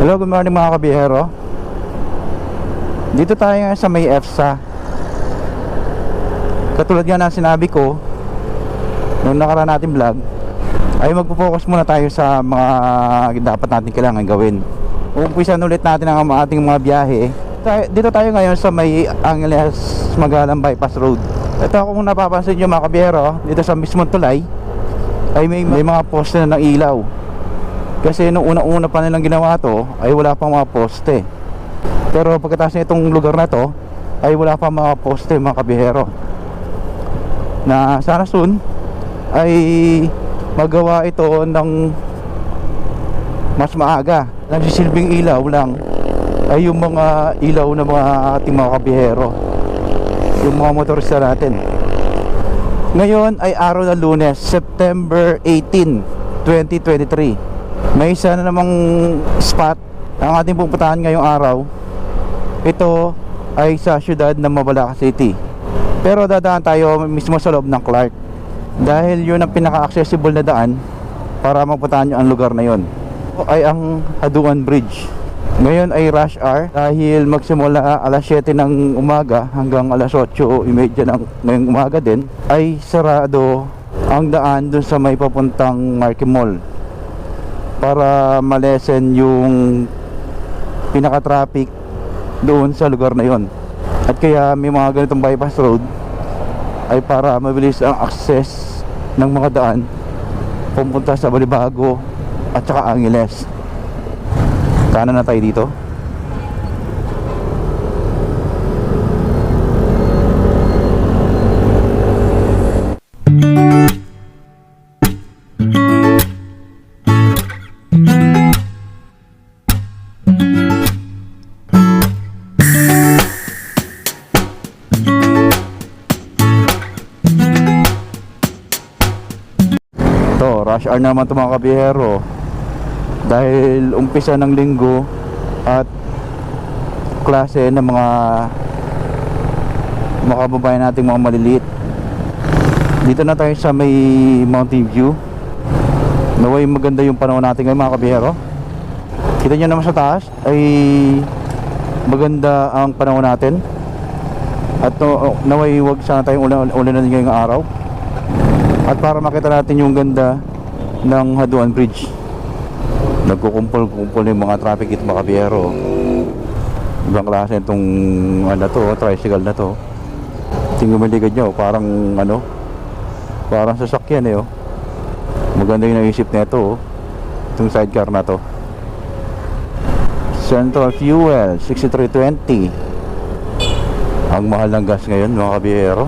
Hello, good morning mga kabiyero Dito tayo ngayon sa may EFSA Katulad nga na sinabi ko Noong nakaraan natin vlog Ay magpo-focus muna tayo sa mga dapat natin kailangan gawin. Umpisan ulit natin ang ating mga biyahe. Dito tayo ngayon sa may Angeles Magalang Bypass Road. Ito kung napapansin nyo mga kabiyero Dito sa mismong tulay Ay may, may mga poste na ng ilaw kasi nung una-una pa nilang ginawa to ay wala pang mga poste. Pero pagkatapos nitong lugar na to ay wala pang mga poste mga kabihero. Na sana soon ay magawa ito ng mas maaga. Nagsisilbing ilaw lang ay yung mga ilaw ng mga ating mga kabihero. Yung mga motorista natin. Ngayon ay araw ng lunes, September 18, 2023 may isa na namang spot ang ating pupuntahan ngayong araw. Ito ay sa syudad ng Mabalaca City. Pero dadaan tayo mismo sa loob ng Clark. Dahil yun ang pinaka-accessible na daan para mapuntahan nyo ang lugar na yun. Ito ay ang Haduan Bridge. Ngayon ay rush hour dahil magsimula alas 7 ng umaga hanggang alas 8.30 ng ngayong umaga din ay sarado ang daan dun sa may papuntang Marquee Mall para malesen yung pinaka-traffic doon sa lugar na yon. At kaya may mga ganitong bypass road ay para mabilis ang access ng mga daan pumunta sa Balibago at saka Angeles. Kanan na tayo dito. Rush hour naman ito mga kabiyero. Dahil umpisa ng linggo at klase ng mga mga kababayan nating mga maliliit. Dito na tayo sa may Mountain View. Naway maganda yung panahon natin ngayon mga kabiyero. Kita nyo naman sa taas ay maganda ang panahon natin. At no, naway wag sana tayong ulan, ulan ngayong araw. At para makita natin yung ganda ng Haduan Bridge. Nagkukumpol-kumpol yung mga traffic ito mga kabiyero Ibang klase itong ano to, tricycle na to. Tingnan mo ligad nyo, parang ano Parang sasakyan eh oh. Maganda yung naisip nito oh. Itong sidecar na to. Central Fuel 6320 Ang mahal ng gas ngayon mga kabiyero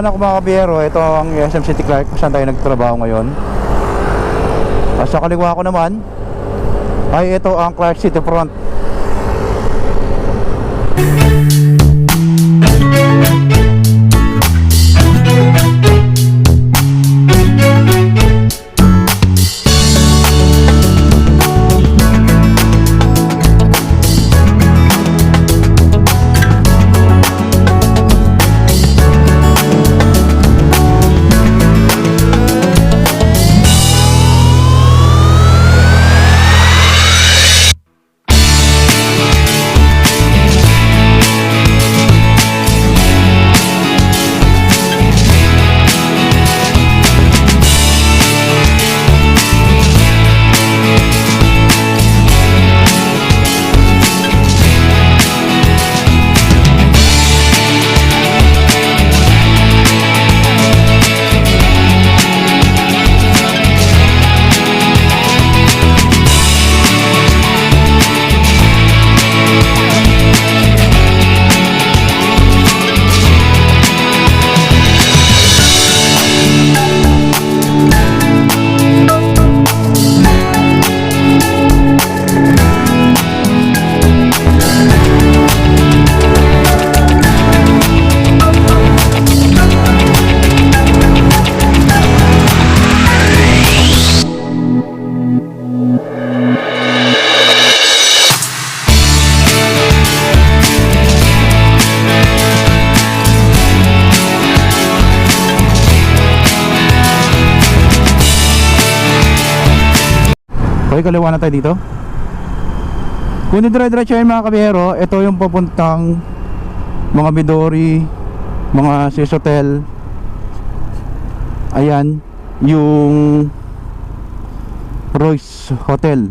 Kanan ko mga kabiyero, ito ang SM City Clark kung saan tayo nagtrabaho ngayon. At sa kaliwa ko naman, ay ito ang Clark City Front. Ay, kaliwa na tayo dito. Kung dire-diretso yun mga kabihero, ito yung papuntang mga Midori, mga Sis Hotel. Ayan, yung Royce Hotel.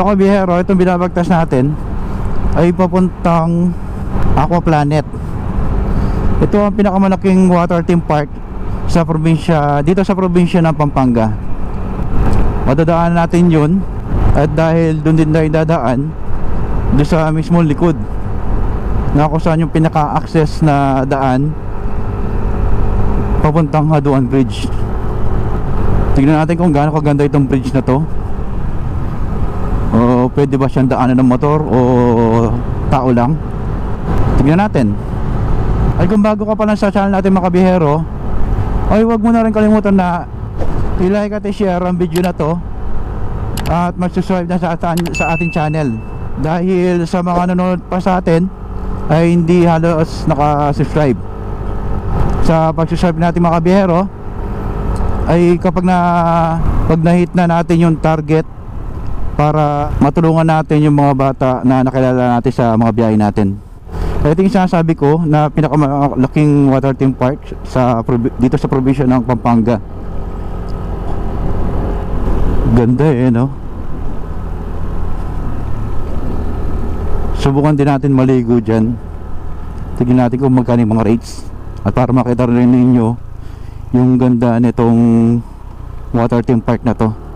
Ito ko bihero, itong binabagtas natin ay papuntang Aqua Planet. Ito ang pinakamalaking water theme park sa probinsya, dito sa probinsya ng Pampanga. Madadaan natin yun at dahil doon din tayo dadaan doon sa mismong likod na kung saan yung pinaka-access na daan papuntang Haduan Bridge. Tignan natin kung gaano kaganda itong bridge na to. Pwede ba siyang daanan ng motor o tao lang? Tignan natin. Ay kung bago ka pa lang sa channel natin mga kabihero, ay wag mo na rin kalimutan na i-like at i-share ang video na to at mag-subscribe na sa, atin, sa ating channel dahil sa mga nanonood pa sa atin ay hindi halos naka-subscribe sa pag-subscribe natin mga kabihero ay kapag na pag na-hit na natin yung target para matulungan natin yung mga bata na nakilala natin sa mga biyahe natin. Ito yung sinasabi ko na pinakamalaking water theme park sa, dito sa probinsya ng Pampanga. Ganda eh, no? Subukan din natin maligo dyan. Tignan natin kung magkano mga rates. At para makita rin ninyo yung ganda nitong water theme park na to.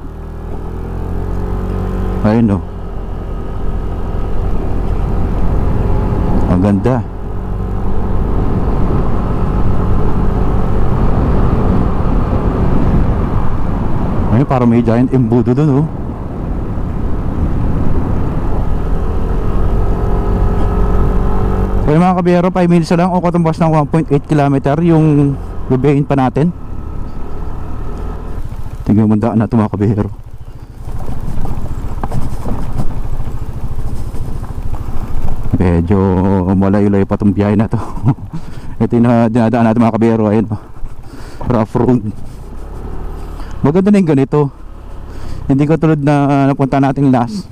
Ayun o. Ang ganda. Ayun, parang may giant embudo dun oh. Okay mga kabiyero, 5 minutes lang o katumbas ng 1.8 km yung lubein pa natin. Tingnan mo daan na ito mga kabiyero. Medyo malayo-layo pa itong biyahe na to. Ito yung na- dinadaan natin mga kabiyero ayun oh. rough road. Maganda na yung ganito. Hindi ko tulad na uh, napunta nating last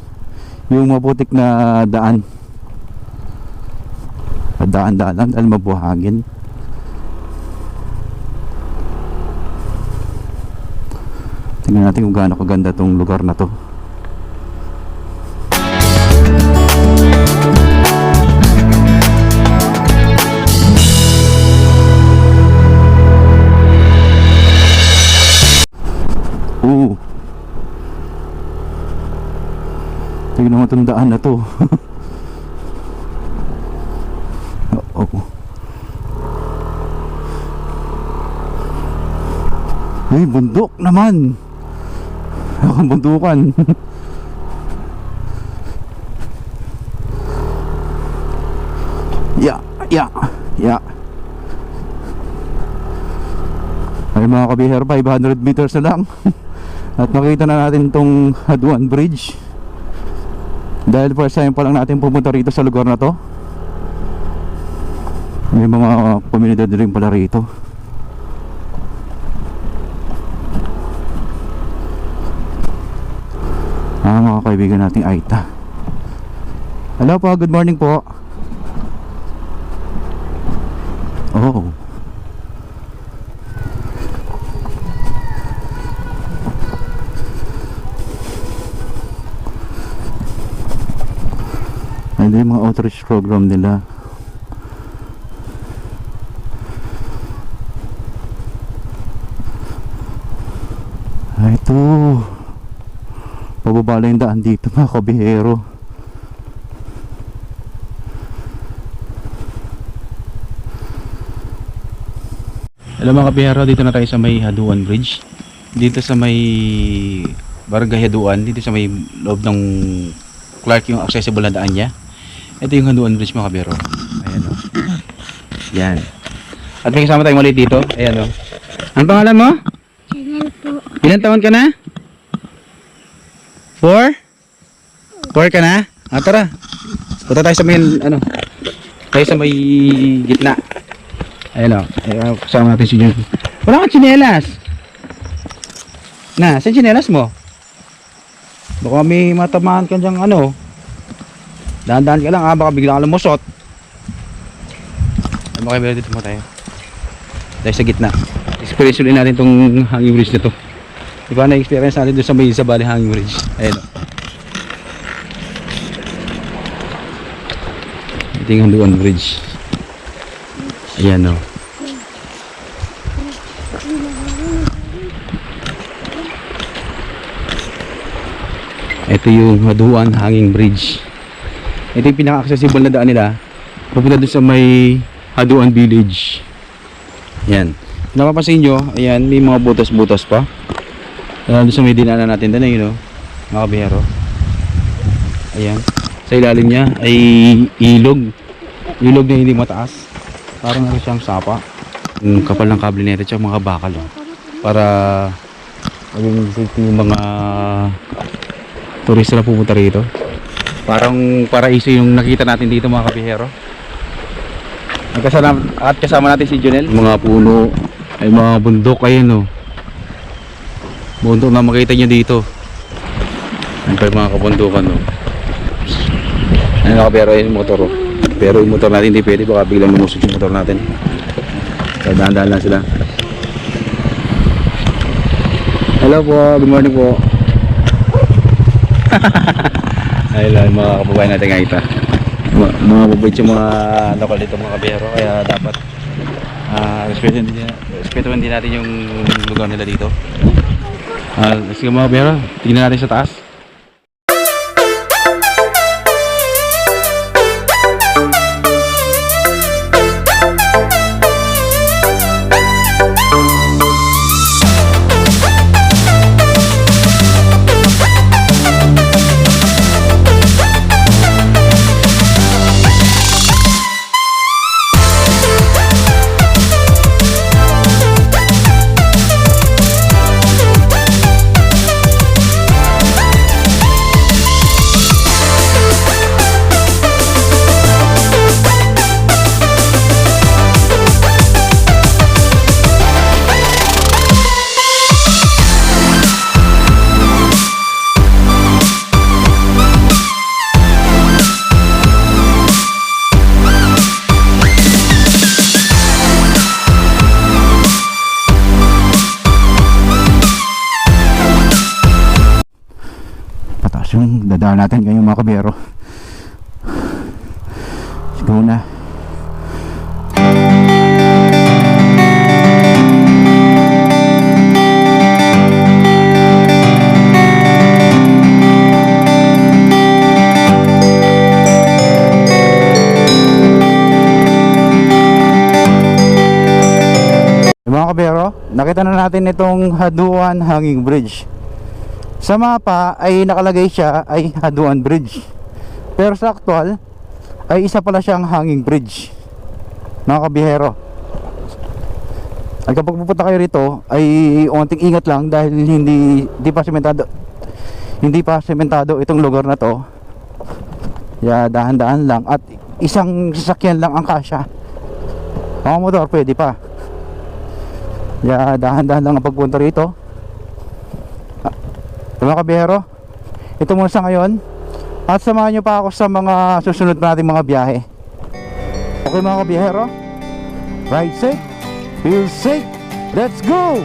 yung maputik na daan. Daan-daan lang dahil mabuhangin tingnan natin kung gaano kaganda tong lugar na to Oo. Tingnan mo itong daan na to. Oo. Ay, bundok naman. Ako bundukan. ya, ya, ya. Ay mga kabihero, 500 meters na lang. At makita na natin tong Haduan Bridge. Dahil first time pa lang natin pumunta rito sa lugar na to. May mga komunidad rin pala rito. Ah mga kaibigan nating Aita. Hello po, good morning po. Oh mga outreach program nila Ay, ito Pababa lang yung daan dito mga kabihero Hello mga kabiyero, dito na tayo sa may Haduan Bridge. Dito sa may Barangay Haduan, dito sa may loob ng Clark yung accessible na daan niya. Ito yung Haduan Bridge mga kabiyero. Ayan o. Yan. At may kasama tayong maliit dito. Ayan o. Ang pangalan mo? Channel po. Ilan taon ka na? Four? Four ka na? Ah, tara. Punta tayo sa may, ano, tayo sa may gitna. Ayun o. Ayun, kasama natin si Jun. Wala kang chinelas. Na, saan chinelas mo? Baka may matamaan ka dyan, ano. Dahan-dahan ka lang, ah. Baka bigla ka lumusot. Ay, makibila dito mo tayo. Tayo sa gitna. Experience ulit natin tong hanging bridge na to. Iba na experience natin doon sa may sa Bali Hanging Bridge. Ayun. o. Ito yung Handuan Bridge. Ayan o. Ito yung Haduan Hanging Bridge. Ito yung pinaka-accessible na daan nila. Pupunta doon sa may Haduan Village. Yan. Napapansin nyo, ayan, may mga butas-butas pa. Uh, doon sa may dinaanan natin doon, ayun o, mga kabihero. Ayan. Sa ilalim niya ay ilog. Ilog na hindi mataas. Parang ano siyang sapa. Yung kapal ng kable nito tsaka mga bakal. Oh. Para maging safety yung mga turista na pupunta rito. Parang paraiso yung nakita natin dito mga kabihero. At kasama, at kasama natin si Junel. Mga puno, ay mga bundok, ayun oh. Bundok na makita nyo dito. Yan pa yung mga kabundukan no. Ano ka pero yung motor oh. Pero yung motor natin hindi pwede baka biglang lumusog yung motor natin. Kaya dahan-dahan lang sila. Hello po, good morning po. Ayun lang, mga kababayan natin nga ito. Mga, mga mabait yung mga lokal dito mga kabiyero kaya dapat ah respetuhin din, natin yung lugar nila dito. Ah, sige mga kabiyero, tingnan natin sa taas. Natin ngayong mga kabero let's na. Mga kabero nakita na natin itong Haduan Hanging Bridge sa mapa ay nakalagay siya ay Haduan Bridge. Pero sa actual ay isa pala siyang hanging bridge. Mga kabihero. At kapag pupunta kayo rito ay onting ingat lang dahil hindi hindi pa sementado hindi pa sementado itong lugar na to. Ya dahan-dahan lang at isang sasakyan lang ang kasya. Mga motor pwede pa. Ya dahan-dahan lang ang pagpunta rito. Mga kabiyero, ito muna sa ngayon. At samahan nyo pa ako sa mga susunod pa nating mga biyahe. Okay mga kabiyero, ride safe, feel safe, let's go!